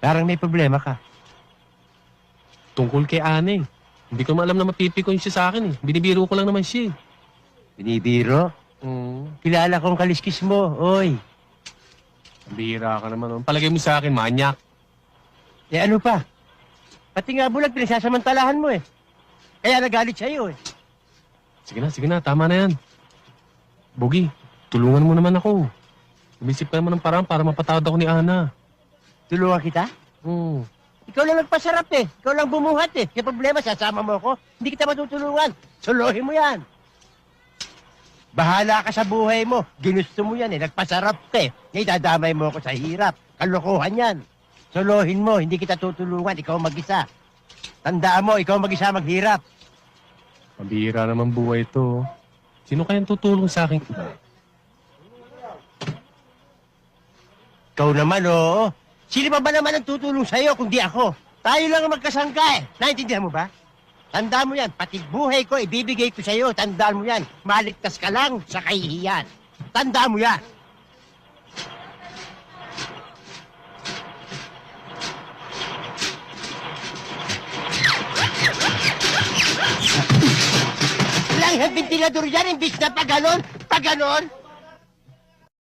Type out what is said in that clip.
Parang may problema ka. Tungkol kay Ane. Hindi ko maalam na mapipikon siya sa akin eh. Binibiro ko lang naman siya eh. Binibiro? Mm. Kilala kong kaliskis mo, oy. Bihira ka naman. oh. Palagay mo sa akin, manyak. Eh ano pa? Pati nga bulag, pinagsasamantalahan mo eh. Kaya nagalit sa'yo eh. Sige na, sige na. Tama na yan. Bogi, tulungan mo naman ako. Umisip ka naman ng paraan para mapatawad ako ni Ana. Tulungan kita? Hmm. Ikaw lang nagpasarap eh. Ikaw lang bumuhat eh. Kaya problema, sasama mo ako. Hindi kita matutulungan. Suluhin mo yan. Bahala ka sa buhay mo. Ginusto mo yan eh. Nagpasarap ka eh. Ngayon dadamay mo ako sa hirap. Kalokohan yan. Suluhin mo. Hindi kita tutulungan. Ikaw mag-isa. Tandaan mo, ikaw mag-isa maghirap. Mabihira naman buhay ito. Sino kayang tutulong sa akin? Ikaw naman, oo. Sino pa ba naman ang tutulong sa'yo kung di ako? Tayo lang ang magkasangka eh. Naintindihan mo ba? Tandaan mo yan. Pati buhay ko, ibibigay ko sa'yo. Tandaan mo yan. Maligtas ka lang sa kahihiyan. Tandaan mo yan. Lang ang ventilador yan, imbis na pa ganon, pa ganon.